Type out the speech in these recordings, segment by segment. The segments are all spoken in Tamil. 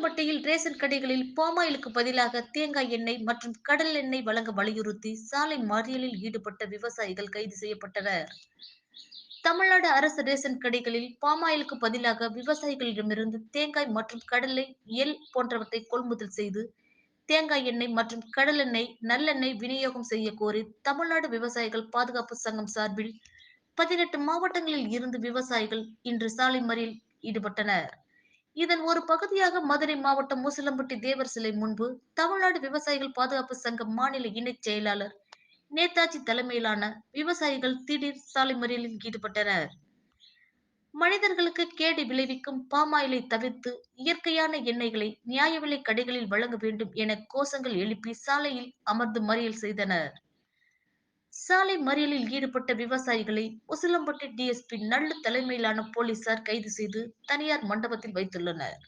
உசிலம்பட்டியில் ரேஷன் கடைகளில் பாமாயிலுக்கு பதிலாக தேங்காய் எண்ணெய் மற்றும் கடல் எண்ணெய் வழங்க வலியுறுத்தி சாலை மறியலில் ஈடுபட்ட விவசாயிகள் கைது செய்யப்பட்டனர். தமிழ்நாடு அரசு ரேஷன் கடைகளில் பாமாயிலுக்கு பதிலாக விவசாயிகளிடமிருந்து தேங்காய் மற்றும் கடலை எல் போன்றவற்றை கொள்முதல் செய்து தேங்காய் எண்ணெய் மற்றும் கடலெண்ணெய் நல்லெண்ணெய் விநியோகம் செய்ய கோரி தமிழ்நாடு விவசாயிகள் பாதுகாப்பு சங்கம் சார்பில் பதினெட்டு மாவட்டங்களில் இருந்து விவசாயிகள் இன்று சாலை மறியல் ஈடுபட்டனர். இதன் ஒரு பகுதியாக மதுரை மாவட்டம் முசிலம்பட்டி தேவர் சிலை முன்பு தமிழ்நாடு விவசாயிகள் பாதுகாப்பு சங்க மாநில இணைச் செயலாளர் நேதாஜி தலைமையிலான விவசாயிகள் திடீர் சாலை மறியலில் ஈடுபட்டனர். மனிதர்களுக்கு கேடு விளைவிக்கும் பாமாயிலை தவிர்த்து இயற்கையான எண்ணெய்களை நியாய விலை கடைகளில் வழங்க வேண்டும் என கோஷங்கள் எழுப்பி சாலையில் அமர்ந்து மறியல் செய்தனர். சாலை மறியலில் ஈடுபட்ட விவசாயிகளை உசிலம்பட்டி டிஎஸ்பி நல்ல தலைமையிலான போலீசார் கைது செய்து தனியார் மண்டபத்தில் வைத்துள்ளனர்.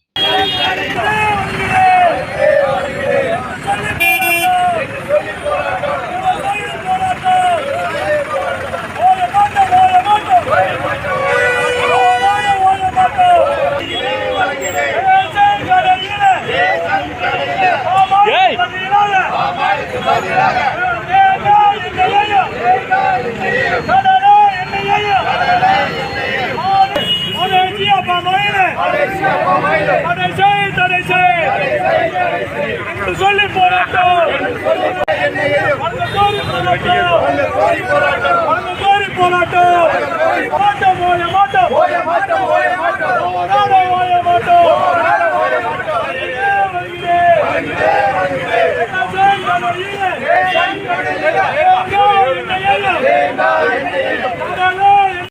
ஏய் சொல்லி போராட்டம் அந்த கோரி போராட்டம் அந்த கோரி போராட்டம் மாட்டோம் ஓய மாட்டோம் ஓய மாட்டோம் ஓய மாட்டோம் ஓய மாட்டோம் வருகிறேன் வருகிறேன்